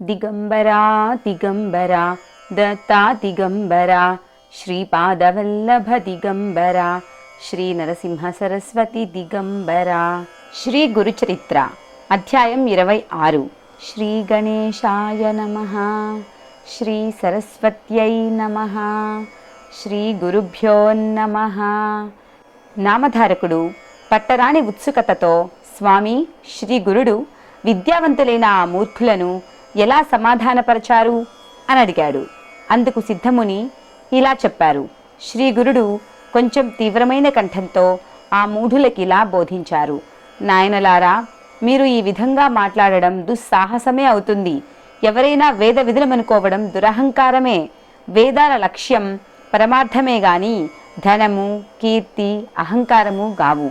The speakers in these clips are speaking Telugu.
దిగంబరా దిగంబరా దత్తా దిగంబరా శ్రీపాదవల్లభ దిగంబరా శ్రీ నరసింహ సరస్వతి దిగంబరా శ్రీ గురుచరిత్ర అధ్యాయం ఇరవై ఆరు శ్రీ గణేశాయ నమ శ్రీ సరస్వత్యై నమ శ్రీ గురుభ్యో నమ నామధారకుడు పట్టరాని ఉత్సుకతతో స్వామి శ్రీ గురుడు విద్యావంతులైన ఆ మూర్ఖులను ఎలా సమాధానపరచారు? అని అడిగాడు. అందుకు సిద్ధముని ఇలా చెప్పారు. శ్రీ గురుడు కొంచెం తీవ్రమైన కంఠంతో ఆ మూఢులకి ఇలా బోధించారు. నాయనలారా మీరు ఈ విధంగా మాట్లాడడం దుస్సాహసమే అవుతుంది. ఎవరైనా వేద విధులమనుకోవడం దురహంకారమే. వేదాల లక్ష్యం పరమార్థమే గాని ధనము కీర్తి అహంకారము గావు.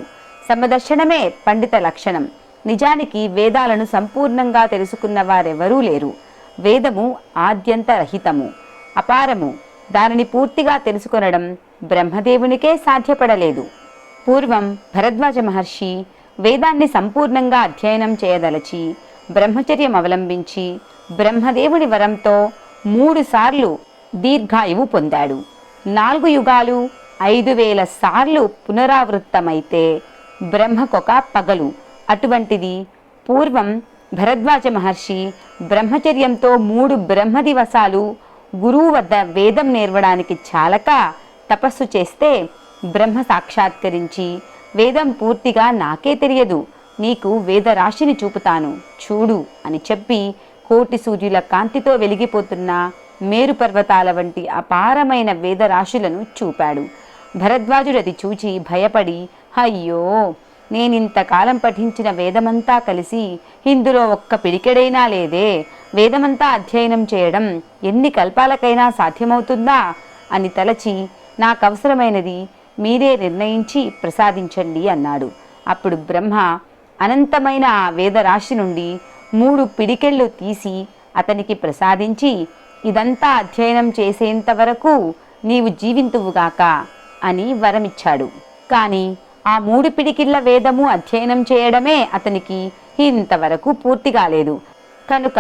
సమదర్శనమే పండిత లక్షణం. నిజానికి వేదాలను సంపూర్ణంగా తెలుసుకున్న వారెవరూ లేరు. వేదము ఆద్యంత రహితము అపారము. దానిని పూర్తిగా తెలుసుకొనడం బ్రహ్మదేవునికే సాధ్యపడలేదు. పూర్వం భరద్వాజ మహర్షి వేదాన్ని సంపూర్ణంగా అధ్యయనం చేయదలచి బ్రహ్మచర్యం అవలంబించి బ్రహ్మదేవుడి వరంతో మూడుసార్లు దీర్ఘాయువు పొందాడు. నాలుగు యుగాలు ఐదు వేల సార్లు పునరావృత్తమైతే బ్రహ్మకొక పగలు. అటువంటిది పూర్వం భరద్వాజ మహర్షి బ్రహ్మచర్యంతో మూడు బ్రహ్మ దివసాలు గురువు వద్ద వేదం నేర్వడానికి చాలక తపస్సు చేస్తే బ్రహ్మ సాక్షాత్కరించి వేదం పూర్తిగా నాకే తెలియదు. నీకు వేదరాశిని చూపుతాను. చూడు అని చెప్పి కోటి సూర్యుల కాంతితో వెలిగిపోతున్న మేరు పర్వతాల వంటి అపారమైన వేదరాశులను చూపాడు. భరద్వాజుడది చూచి భయపడి అయ్యో! నేనింతకాలం పఠించిన వేదమంతా కలిసి ఇందులో ఒక్క పిడికెడైనా లేదే. వేదమంతా అధ్యయనం చేయడం ఎన్ని కల్పాలకైనా సాధ్యమవుతుందా? అని తలచి నాకవసరమైనది మీరే నిర్ణయించి ప్రసాదించండి అన్నాడు. అప్పుడు బ్రహ్మ అనంతమైన ఆ వేదరాశి నుండి మూడు పిడికెళ్ళు తీసి అతనికి ప్రసాదించి ఇదంతా అధ్యయనం చేసేంత వరకు నీవు జీవింతువుగాక అని వరమిచ్చాడు. కానీ ఆ మూడు పిడికిళ్ళ వేదము అధ్యయనం చేయడమే అతనికి ఇంతవరకు పూర్తి కాలేదు. కనుక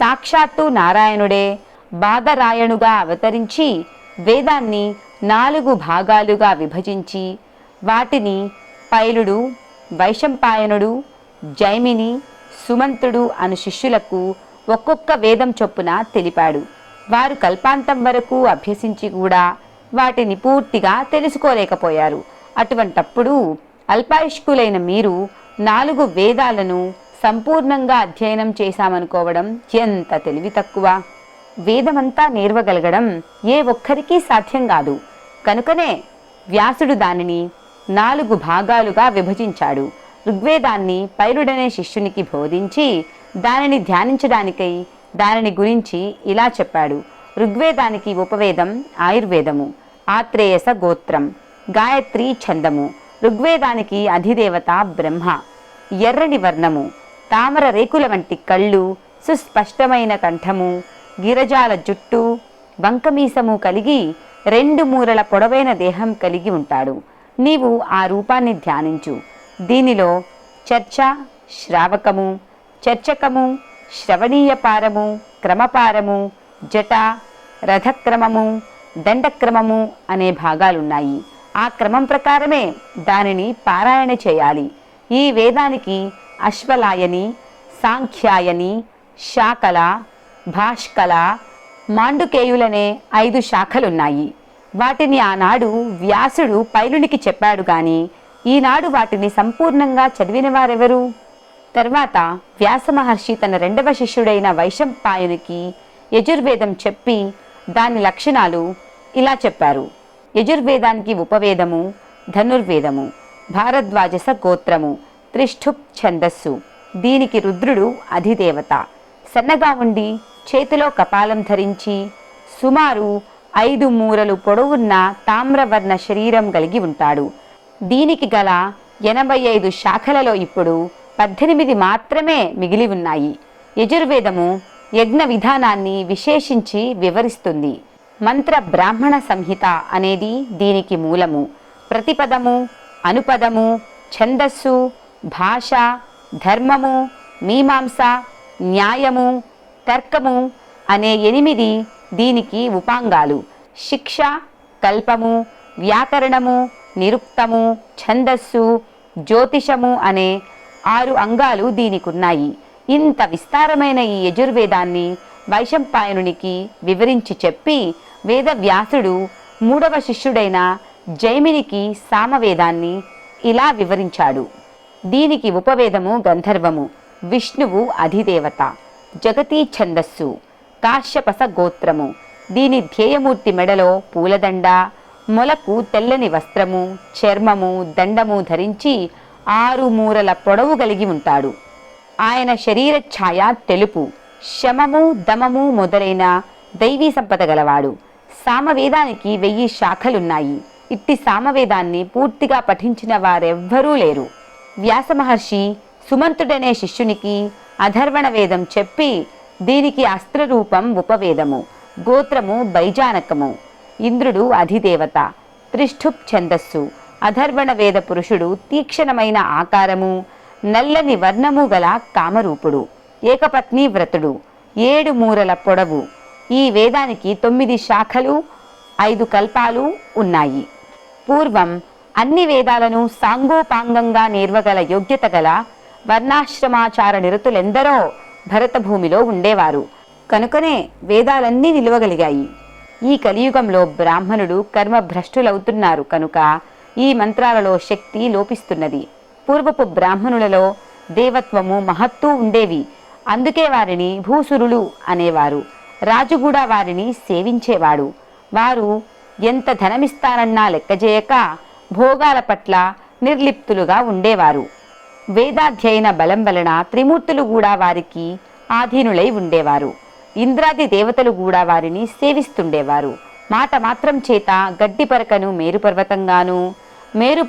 సాక్షాత్తు నారాయణుడే బాధరాయణుగా అవతరించి వేదాన్ని నాలుగు భాగాలుగా విభజించి వాటిని పైలుడు వైశంపాయనుడు జైమిని సుమంతుడు అను శిష్యులకు ఒక్కొక్క వేదం చొప్పున తెలిపాడు. వారు కల్పాంతం వరకు అభ్యసించి కూడా వాటిని పూర్తిగా తెలుసుకోలేకపోయారు. అటువంటప్పుడు అల్పాయుష్కులైన మీరు నాలుగు వేదాలను సంపూర్ణంగా అధ్యయనం చేశామనుకోవడం ఎంత తెలివి తక్కువ? వేదమంతా నేర్వగలగడం ఏ ఒక్కరికీ సాధ్యం కాదు. కనుకనే వ్యాసుడు దానిని నాలుగు భాగాలుగా విభజించాడు. ఋగ్వేదాన్ని పైరుడనే శిష్యునికి బోధించి దానిని ధ్యానించడానికై దానిని గురించి ఇలా చెప్పాడు. ఋగ్వేదానికి ఉపవేదం ఆయుర్వేదము. ఆత్రేయస గోత్రం. గాయత్రి ఛందము. ఋగ్వేదానికి అధిదేవత బ్రహ్మ. ఎర్రని వర్ణము. తామర రేకుల వంటి కళ్ళు. సుస్పష్టమైన కంఠము. గిరజాల జుట్టు. వంకమీసము కలిగి రెండు మూరల పొడవైన దేహం కలిగి ఉంటాడు. నీవు ఆ రూపాన్ని ధ్యానించు. దీనిలో చర్చ శ్రావకము. చర్చకము శ్రవణీయపారము క్రమపారము జట రథక్రమము దండక్రమము అనే భాగాలున్నాయి. ఆ క్రమం ప్రకారమే దానిని పారాయణ చేయాలి. ఈ వేదానికి అశ్వలాయని సాంఖ్యాయని శాకల భాష్కల మాండుకేయులనే ఐదు శాఖలున్నాయి. వాటిని ఆనాడు వ్యాసుడు పైలునికి చెప్పాడు గాని ఈనాడు వాటిని సంపూర్ణంగా చదివిన వారెవరు? తర్వాత వ్యాస మహర్షి తన రెండవ శిష్యుడైన వైశంపాయునికి యజుర్వేదం చెప్పి దాని లక్షణాలు ఇలా చెప్పారు. యజుర్వేదానికి ఉపవేదము ధనుర్వేదము భారద్వాజస గోత్రము త్రిష్ఠుప్ ఛందస్సు దీనికి రుద్రుడు అధిదేవత. సన్నగా ఉండి చేతిలో కపాలం ధరించి సుమారు ఐదు మూరలు పొడవున్న తామ్రవర్ణ శరీరం కలిగి ఉంటాడు. దీనికి గల ఎనభై ఐదు శాఖలలో ఇప్పుడు పద్దెనిమిది మాత్రమే మిగిలి ఉన్నాయి. యజుర్వేదము యజ్ఞ విధానాన్ని విశేషించి వివరిస్తుంది. మంత్ర బ్రాహ్మణ సంహిత అనేది దీనికి మూలము. ప్రతిపదము అనుపదము ఛందస్సు భాష ధర్మము మీమాంస న్యాయము తర్కము అనే ఎనిమిది దీనికి ఉపాంగాలు. శిక్ష కల్పము వ్యాకరణము నిరుక్తము ఛందస్సు జ్యోతిషము అనే ఆరు అంగాలు దీనికున్నాయి. ఇంత విస్తారమైన ఈ యజుర్వేదాన్ని వైశంపాయనునికి వివరించి చెప్పి వేదవ్యాసుడు మూడవ శిష్యుడైన జైమినికి సామవేదాన్ని ఇలా వివరించాడు. దీనికి ఉపవేదము గంధర్వము విష్ణువు అధిదేవత జగతీ ఛందస్సు కాశ్యపస గోత్రము. దీని ధ్యేయమూర్తి మెడలో పూలదండ మొలకు తెల్లని వస్త్రము చర్మము దండము ధరించి ఆరు మూరల పొడవు కలిగి ఉంటాడు. ఆయన శరీర ఛాయ తెలుపు. శమము దమము మొదలైన దైవీ సంపద గలవాడు. సామవేదానికి వెయ్యి శాఖలున్నాయి. ఇట్టి సామవేదాన్ని పూర్తిగా పఠించిన వారెవ్వరూ లేరు. వ్యాస మహర్షి సుమంతుడనే శిష్యునికి అధర్వణ వేదం చెప్పి దీనికి అస్త్రరూపం ఉపవేదము గోత్రము బైజానకము. ఇంద్రుడు అధిదేవత త్రిష్ఠుప్ ఛందస్సు అధర్వణ వేద పురుషుడు తీక్షణమైన ఆకారము నల్లని వర్ణము గల కామరూపుడు. ఏకపత్ని వ్రతుడు. ఏడు మూరల పొడవు. ఈ వేదానికి తొమ్మిది శాఖలు ఐదు కల్పాలు ఉన్నాయి. పూర్వం అన్ని వేదాలను సాంగోపాంగంగా నేర్వగల యోగ్యత గల వర్ణాశ్రమాచార నిరతులెందరో భరతభూమిలో ఉండేవారు. కనుకనే వేదాలన్నీ నిలువగలిగాయి. ఈ కలియుగంలో బ్రాహ్మణుడు కర్మభ్రష్టులవుతున్నారు కనుక ఈ మంత్రాలలో శక్తి లోపిస్తున్నది. పూర్వపు బ్రాహ్మణులలో దేవత్వము మహత్తు ఉండేవి. అందుకే వారిని భూసురులు అనేవారు. రాజు కూడా వారిని సేవించేవాడు. వారు ఎంత ధనమిస్తారన్నా లెక్కజేయక భోగాల పట్ల నిర్లిప్తులుగా ఉండేవారు. వేదాధ్యయన బలం వలన త్రిమూర్తులు కూడా వారికి ఆధీనులై ఉండేవారు. ఇంద్రాది దేవతలు కూడా వారిని సేవిస్తుండేవారు. మాట మాత్రం చేత గడ్డిపరకను మేరుపర్వతంగాను మేరు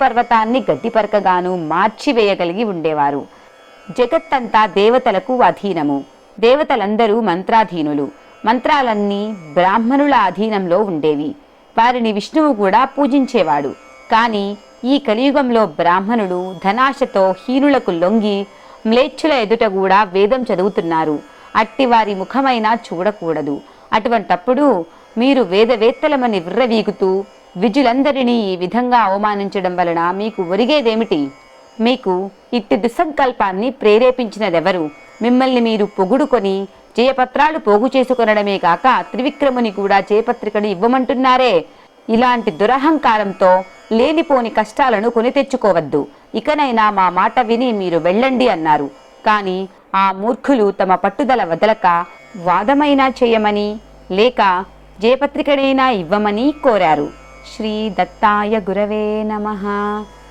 గడ్డిపరకగాను మార్చివేయగలిగి ఉండేవారు. జగత్తంతా దేవతలకు అధీనము. దేవతలందరూ మంత్రాధీనులు. మంత్రాలన్నీ బ్రాహ్మణుల అధీనంలో ఉండేవి. వారిని విష్ణువు కూడా పూజించేవాడు. కానీ ఈ కలియుగంలో బ్రాహ్మణుడు ధనాశతో హీనులకు లొంగి మ్లేచ్ఛుల ఎదుట కూడా వేదం చదువుతున్నారు. అట్టి వారి ముఖమైనా చూడకూడదు. అటువంటప్పుడు మీరు వేదవేత్తలమని విర్రవీగుతూ విజులందరినీ ఈ విధంగా అవమానించడం వలన మీకు ఒరిగేదేమిటి? మీకు ఇట్టి దుస్సంకల్పాన్ని ప్రేరేపించినదెవరు? మిమ్మల్ని మీరు పొగుడుకొని జయపత్రాలు పోగు చేసుకొనడమే కాక త్రివిక్రముని కూడా జయపత్రికను ఇవ్వమంటున్నారే. ఇలాంటి దురహంకారంతో లేనిపోని కష్టాలను కొని తెచ్చుకోవద్దు. ఇకనైనా మా మాట విని మీరు వెళ్ళండి అన్నారు. కానీ ఆ మూర్ఖులు తమ పట్టుదల వదలక వాదమైనా చేయమని లేక జయపత్రికనైనా ఇవ్వమని కోరారు. శ్రీ దత్తాయ గురవే నమ.